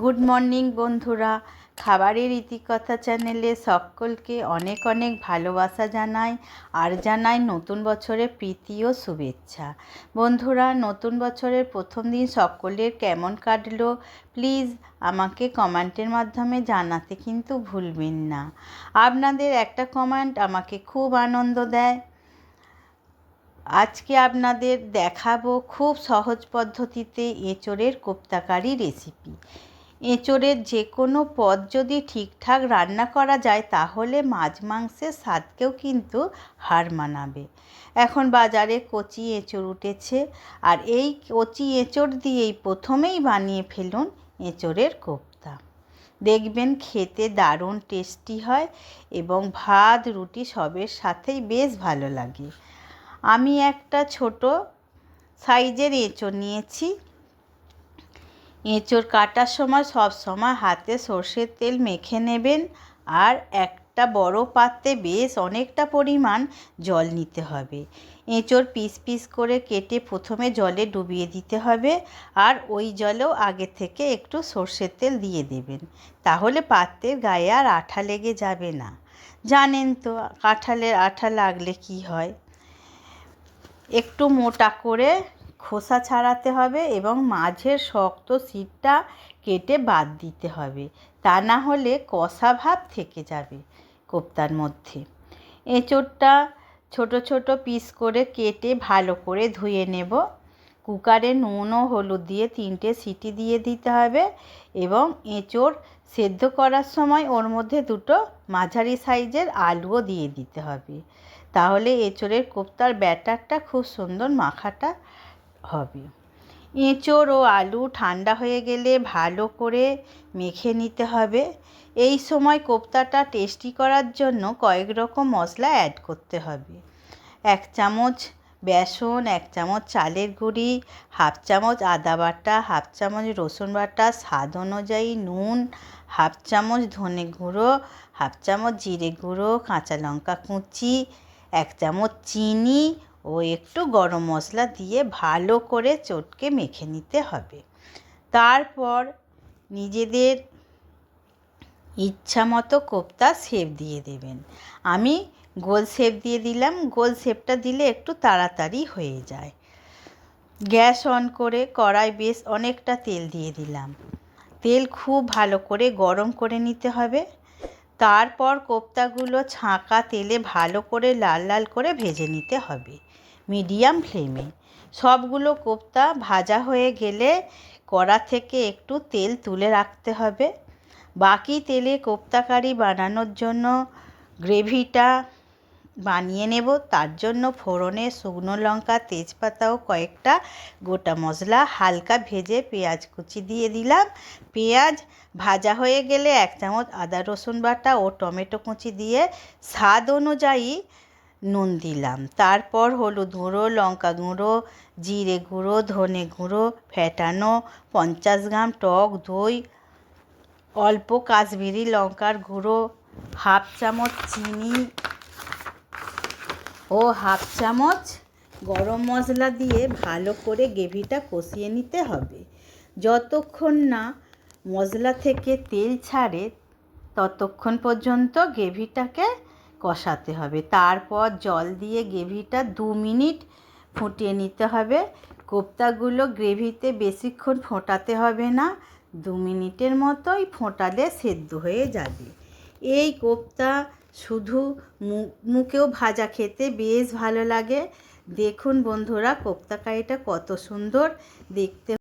Good morning বন্ধুরা। খাবারের ইতিকথা চ্যানেলে সকলকে অনেক অনেক ভালোবাসা জানাই আর জানাই নতুন বছরের প্রীতি ও শুভেচ্ছা। বন্ধুরা, নতুন বছরের প্রথম দিন সকলের কেমন কাটলো? প্লিজ আমাকে কমেন্টের মাধ্যমে জানাতে কিন্তু ভুলবেন না। আপনাদের একটা কমেন্ট আমাকে খুব আনন্দ দেয়। আজকে আপনাদের দেখাবো খুব সহজ পদ্ধতিতে এঁচোড়ের কোপ্তাকারি রেসিপি। এঁচোড়ের যে কোনো পদ যদি ঠিকঠাক রান্না করা যায়, তাহলে মাছ মাংসের স্বাদকেও কিন্তু হার মানাবে। এখন বাজারে কচি এঁচোড় উঠেছে, আর এই কচি এঁচোড় দিয়েই প্রথমেই বানিয়ে ফেলুন এঁচোড়ের কোপ্তা। দেখবেন খেতে দারুণ টেস্টি হয় এবং ভাত, রুটি সবের সাথেই বেশ ভালো লাগে। আমি একটা ছোট সাইজের এঁচোড় নিয়েছি। এঁচোড় কাটার সময় সব সময় হাতে সর্ষের তেল মেখে নেবেন আর একটা বড় পাত্রে বেশ অনেকটা পরিমাণ জল নিতে হবে। এঁচোড় পিস পিস করে কেটে প্রথমে জলে ডুবিয়ে দিতে হবে আর ওই জলেও আগে থেকে একটু সর্ষের তেল দিয়ে দেবেন। তাহলে পাত্রের গায়ে আর আঠা লেগে যাবে না। জানেন তো, কাঁঠালের আঠা লাগলে কি হয়? একটু মোটা করে খোসা ছাড়াতে হবে এবং মাঝের শক্ত সিটটা কেটে বাদ দিতে হবে। তা না হলে কষা ভাব থেকে যাবে কোপ্তার মধ্যে। এঁচোড়টা ছোট ছোট পিস করে কেটে ভালো করে ধুয়ে নেব। কুকারে নুন ও হলুদ দিয়ে তিনটে সিটি দিয়ে দিতে হবে এবং এঁচোড় সেদ্ধ করার সময় ওর মধ্যে দুটো মাঝারি সাইজের আলুও দিয়ে দিতে হবে। তাহলে এঁচোড়ের কোপ্তার ব্যাটারটা খুব সুন্দর মাখাটা হবে। এঁচোড় ও আলু ঠান্ডা হয়ে গেলে ভালো করে মেখে নিতে হবে। এই সময় কোপ্তাটা টেস্টি করার জন্য কয়েক রকম মশলা অ্যাড করতে হবে। এক চামচ বেসন, এক চামচ চালের গুঁড়ি, হাফ চামচ আদা বাটা, হাফ চামচ রসুন বাটা, স্বাদ অনুযায়ী নুন, হাফ চামচ ধনে গুঁড়ো, হাফ চামচ জিরে গুঁড়ো, কাঁচা লঙ্কা কুচি, এক চামচ চিনি ও একটু গরম মশলা দিয়ে ভালো করে চটকে মেখে নিতে হবে। তারপর নিজেদের ইচ্ছা মতো কোপ্তা শেপ দিয়ে দেবেন। আমি গোল শেপ দিয়ে দিলাম, গোল শেপটা দিলে একটু তাড়াতাড়ি হয়ে যায়। গ্যাস অন করে কড়াই বেশ অনেকটা তেল দিয়ে দিলাম। তেল খুব ভালো করে গরম করে নিতে হবে। তারপর কোপ্তাগুলো ছাঁকা তেলে ভালো করে লাল লাল করে ভেজে নিতে হবে। মিডিয়াম ফ্লেমে। সবগুলো কোপ্তা ভাজা হয়ে গেলে কড়া থেকে একটু তেল তুলে রাখতে হবে। বাকি তেলে কোপ্তা কারি বানানোর জন্য গ্রেভিটা বানিয়ে নেব। তার জন্য ফোড়নে শুকনো লঙ্কা, তেজপাতা ও কয়েকটা গোটা মশলা, হালকা ভেজে পেঁয়াজ কুচি দিয়ে দিলাম। পেঁয়াজ ভাজা হয়ে গেলে এক চামচ আদা রসুন বাটা ও টমেটো কুচি দিয়ে স্বাদ অনুযায়ী নুন দিলাম। তারপর হলুদ গুঁড়ো, লঙ্কা গুঁড়ো, জিরে গুঁড়ো, ধনে গুঁড়ো, ফেটানো পঞ্চাশ গ্রাম টক দই, অল্প কাশ্মীরি লঙ্কার গুঁড়ো, হাফ চামচ চিনি ও হাফ চামচ গরম মশলা দিয়ে ভালো করে গ্রেভিটা কষিয়ে নিতে হবে। যতক্ষণ না মশলা থেকে তেল ছাড়ে, ততক্ষণ পর্যন্ত গ্রেভিটাকে কষাতে হবে। তারপর জল দিয়ে গ্রেভিটা দু মিনিট ফুটিয়ে নিতে হবে। কোপ্তাগুলো গ্রেভিতে বেশিক্ষণ ফোটাতে হবে না, দু মিনিটের মতোই ফোটালে সেদ্ধ হয়ে যাবে। এই কোপ্তা শুধু মুখেও ভাজা খেতে বেশ ভালো লাগে। দেখুন বন্ধুরা, কোপ্তা কারিটা কত সুন্দর। দেখতে